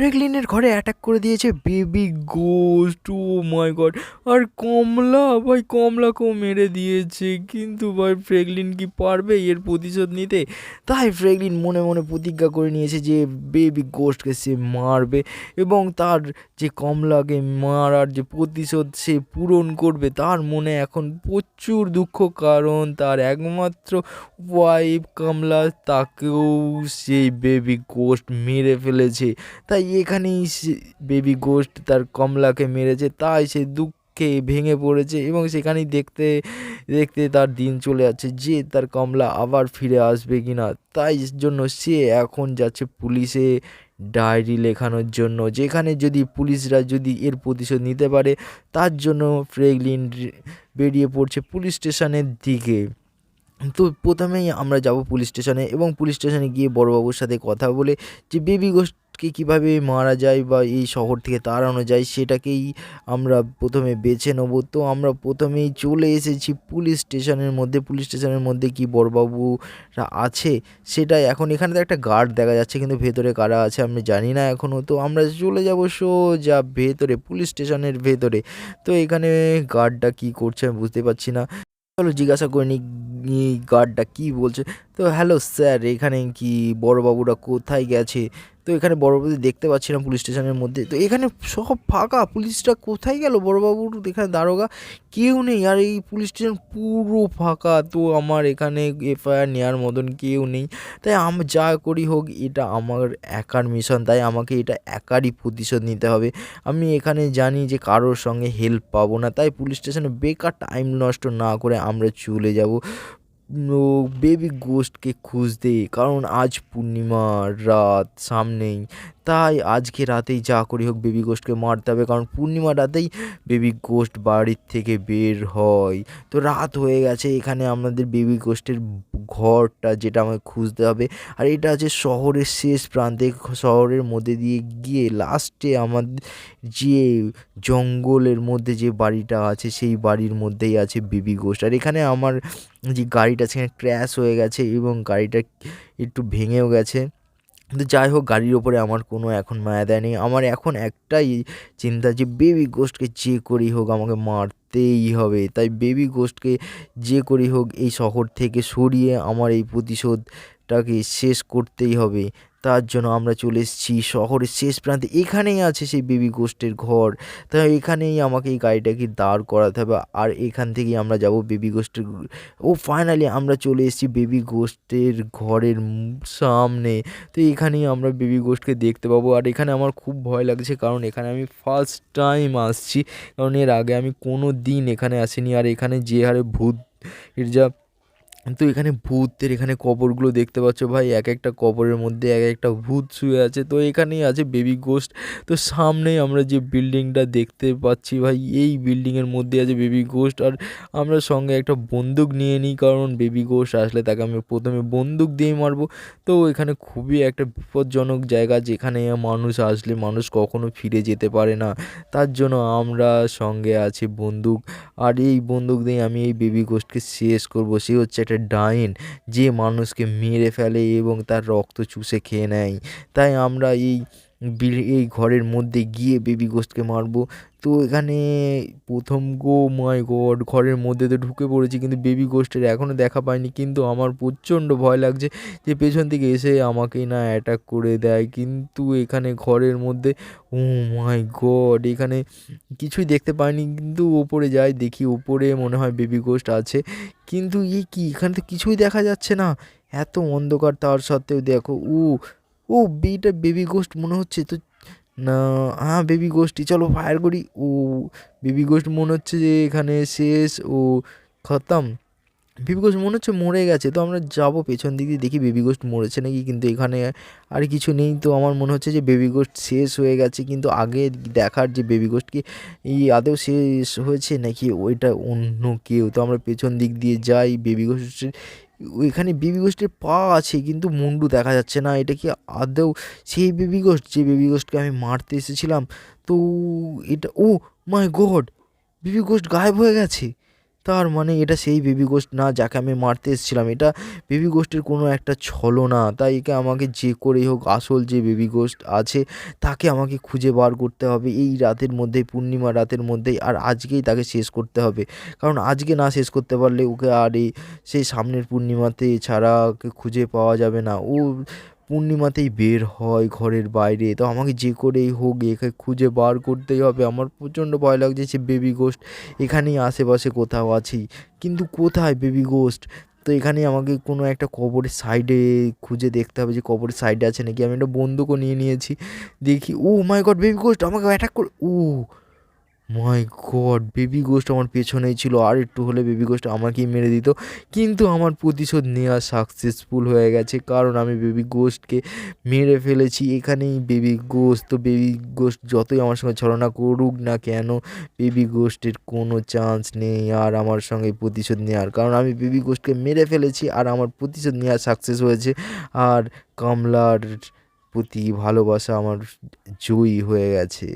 ফ্র্যাঙ্কলিনের ঘরে অ্যাটাক করে দিয়েছে। Baby ghost oh my god আর কমলা, ভাই কমলাকেও মেরে দিয়েছে। কিন্তু ভাই ফ্র্যাঙ্কলিন কি পারবে এর প্রতিশোধ নিতে? তাই ফ্র্যাঙ্কলিন মনে মনে প্রতিজ্ঞা করে নিয়েছে যে বেবি গোস্টকে সে মারবে এবং তার যে কমলাকে মারার যে প্রতিশোধ সে পূরণ করবে, তার মনে এখন প্রচুর দুঃখ। কারণ তার একমাত্র ওয়াইফ কমলা, তাকেও সেই বেবি গোস্ট মেরে ফেলেছে। তাই এখানেই বেবি গোস্ট তার কমলাকে মেরেছে, তাই সে দুঃখে ভেঙে পড়েছে এবং সেখানেই দেখতে দেখতে তার দিন চলে যাচ্ছে যে তার কমলা আবার ফিরে আসবে কি না তাই জন্য সে এখন যাচ্ছে পুলিশে ডায়েরি লেখানোর জন্য, যেখানে যদি পুলিশরা যদি এর প্রতিশোধ নিতে পারে, তার জন্য ফ্রেগলিন বেরিয়ে পড়ছে পুলিশ স্টেশনের দিকে। তো প্রথমেই আমরা যাব পুলিশ স্টেশনে এবং পুলিশ স্টেশনে গিয়ে বড়বাবুর সাথে কথা বলে যে, বেবি গোস্টকে কীভাবে মারা যায় বা এই শহর থেকে তাড়ানো যায় সেটাকেই আমরা প্রথমে বেছে নেব। তো আমরা প্রথমেই চলে এসেছি পুলিশ স্টেশনের মধ্যে। পুলিশ স্টেশনের মধ্যে কি বড়বাবুরা আছে সেটা এখন এখানে তো একটা গার্ড দেখা যাচ্ছে কিন্তু ভেতরে কারা আছে আমি জানি না এখনও তো আমরা চলে যাব সোজা ভেতরে, পুলিশ স্টেশনের ভেতরে। তো এখানে গার্ডটা কি করছে আমি বুঝতে পারছি না। চলো জিজ্ঞাসা করে নি গার্ডটা কী বলছে? তো হ্যালো স্যার, এখানে কি বড়বাবুরা কোথায় গেছে? তো এখানে বড়বাবু দেখতে পাচ্ছি না পুলিশ স্টেশনের মধ্যে। তো এখানে সব ফাঁকা। পুলিশটা কোথায় গেল? বড়বাবুর এখানে দারোগা কেউ নেই। আর এই পুলিশ স্টেশন পুরো ফাঁকা। তো আমার এখানে এফআইআর নেওয়ার মতন কেউ নেই। তাই আমি যা করি হোক, এটা আমার একার মিশন। তাই আমাকে এটা একারই প্রতিশোধ নিতে হবে। আমি এখানে জানি যে কারোর সঙ্গে হেল্প পাবো না। তাই পুলিশ স্টেশনে বেকার টাইম নষ্ট না করে আমরা চলে যাব। বেবি গোস্টকে খুঁজতে কারণ আজ পূর্ণিমার রাত সামনেই তাই আজকে রাতেই যা করি হোক বেবি গোস্টকে মারতে হবে, কারণ পূর্ণিমা রাতেই বেবি গোস্ট বাড়ির থেকে বের হয়। তো রাত হয়ে গেছে, এখানে আমাদের বেবি গোস্টের ঘরটা যেটা আমাকে খুঁজতে হবে, আর এটা আছে শহরের শেষ প্রান্তে, শহরের মধ্যে দিয়ে গিয়ে লাস্টে আমাদের যে জঙ্গলের মধ্যে যে বাড়িটা আছে, সেই বাড়ির মধ্যেই আছে বেবি গোস্ট আর এখানে আমার যে গাড়িটা, সেখানে ক্র্যাশ হয়ে গেছে এবং গাড়িটা একটু ভেঙেও গেছে। কিন্তু যাই হোক, গাড়ির ওপরে আমার কোনো এখন মায়া দেয় নেই। আমার এখন একটাই চিন্তা যে বেবি গোস্টকে যে করেই হোক আমাকে মারতেই হবে। তাই বেবি গোস্টকে যে করেই হোক এই শহর থেকে সরিয়ে আমার এই প্রতিশোধটাকে শেষ করতেই হবে। তার জন্য আমরা চলে এসেছি শহরের শেষ প্রান্তে। এখানেই আছে সেই বেবি গোস্টের ঘর। তাই এখানেই আমাকে এই গাড়িটাকে দাঁড় করাতে হবে। আর এখান থেকেই আমরা যাব বেবি গোস্টের ও ফাইনালি আমরা চলে এসেছি বেবি গোস্টের ঘরের সামনে। তো এখানেই আমরা বেবি গোস্টকে দেখতে পাবো। আর এখানে আমার খুব ভয় লাগছে কারণ এখানে আমি ফার্স্ট টাইম আসছি। কারণ এর আগে আমি কোনো দিন এখানে আসিনি। আর এখানে যে হারে ভূত এর যা তো এখানে ভূতের এখানে কবরগুলো দেখতে পাচ্ছ ভাই এক একটা কবরের মধ্যে এক একটা ভূত শুয়ে আছে। তো এখানেই আছে বেবি গোস্ট তো সামনেই আমরা যে বিল্ডিংটা দেখতে পাচ্ছি ভাই, এই বিল্ডিংয়ের মধ্যে আছে বেবি গোস্ট আর আমরা সঙ্গে একটা বন্দুক নিয়ে নিই, কারণ বেবি গোস্ট আসলে তাকে আমি প্রথমে বন্দুক দিয়েই মারবো। তো এখানে খুবই একটা বিপজ্জনক জায়গা, যেখানে মানুষ আসলে মানুষ কখনো ফিরে যেতে পারে না। তার জন্য আমরা সঙ্গে আছি বন্দুক। আর এই বন্দুক দিয়ে আমি এই বেবি গোস্টকে শেষ করব। সে হচ্ছে একটা ডাইন যে মানুষকে মেরে ফেলে এবং তার রক্ত চুষে খেয়ে নেয়। তাই আমরা এই এই ঘরের মধ্যে গিয়ে বেবি গোস্টকে মারবো। তো এখানে প্রথম গো মাই গড ঘরের মধ্যে তো ঢুকে পড়েছি কিন্তু বেবি গোস্টের এখনও দেখা পাইনি। কিন্তু আমার প্রচণ্ড ভয় লাগছে যে পেছন থেকে এসে আমাকেই না অ্যাটাক করে দেয়। কিন্তু এখানে ঘরের মধ্যে ও মাই গড এখানে কিছুই দেখতে পাইনি। কিন্তু ওপরে যাই দেখি, ওপরে মনে হয় বেবি গোস্ট আছে। কিন্তু এই কি? এখানে তো কিছুই দেখা যাচ্ছে না। এত অন্ধকার, তার সত্ত্বেও দেখো ও ও বিটা বেবি গোস্ট মনে হচ্ছে তো, না হ্যাঁ বেবি গোস্টই চলো ফায়ার করি। ও বেবি গোস্ট মনে হচ্ছে যে এখানে শেষ। ও, খতম। বেবি গোস্ট মনে হচ্ছে মরে গেছে। তো আমরা যাব পেছন দিক দিয়ে, দেখি বেবি গোস্ট মরেছে নাকি, কিন্তু এখানে আর কিছু নেই। তো আমার মনে হচ্ছে যে বেবি গোস্ট শেষ হয়ে গেছে, কিন্তু আগে দেখার যে বেবি গোস্ট কি এই আদৌ শেষ হয়েছে নাকি, ওইটা অন্য কেউ। তো আমরা পেছন দিক দিয়ে যাই বেবি গোস্টের ওইখানে বেবি গোস্টের পা আছে, কিন্তু মুন্ডু দেখা যাচ্ছে না। এটা কি আদৌ সেই বেবি গোষ্ঠ? যে বেবি গোষ্ঠকে আমি মারতে এসেছিলাম, তো এটা, ও মাই গড বেবি গোষ্ঠ গায়েব হয়ে গেছে। তার মানে এটা সেই বেবি গোস্ট না যাকে আমি মারতে এসেছিলাম। এটা বেবি গোস্টের কোনো একটা ছলনা। তাই একে আমাকে যে করেই হোক, আসল যে বেবি গোস্ট আছে, তাকে আমাকে খুঁজে বার করতে হবে এই রাতের মধ্যেই পূর্ণিমা রাতের মধ্যেই, আর আজকেই তাকে শেষ করতে হবে। কারণ আজকে না শেষ করতে পারলে ওকে আর এই, সেই সামনের পূর্ণিমাতে ছাড়া খুঁজে পাওয়া যাবে না। ও পূর্ণিমাতেই বের হয় ঘরের বাইরে। তো আমাকে যে করেই হোক, একে খুঁজে বার করতেই হবে। আমার প্রচণ্ড ভয় লাগছে সে বেবি গোস্ট এখানেই আশেপাশে কোথাও আছেই কিন্তু কোথায় বেবি গোস্ট তো এখানে আমাকে কোনো একটা কবরের সাইডে খুঁজে দেখতে হবে যে কবরের সাইডে আছে নাকি। আমি একটা বন্দুকও নিয়ে নিয়েছি। দেখি, oh my god baby ghost আমাকে অ্যাটাক করে, oh my god baby ghost আমার পেছনেই ছিল। আর একটু হলে বেবি গোস্ট আমাকেই মেরে দিত। কিন্তু আমার প্রতিশোধ নেওয়া সাকসেসফুল হয়ে গেছে। কারণ আমি বেবি গোস্টকে মেরে ফেলেছি। এখানেই বেবি গোস্ট তো বেবি গোস্ট যতই আমার সঙ্গে ছলনা করুক না কেন বেবি গোস্টের কোনো চান্স নেই আর আমার সঙ্গে প্রতিশোধ নেওয়ার। কারণ আমি বেবি গোস্টকে মেরে ফেলেছি আর আমার প্রতিশোধ নেওয়া সাকসেস হয়েছে। আর কমলার প্রতি ভালোবাসা আমার জয়ী হয়ে গেছে।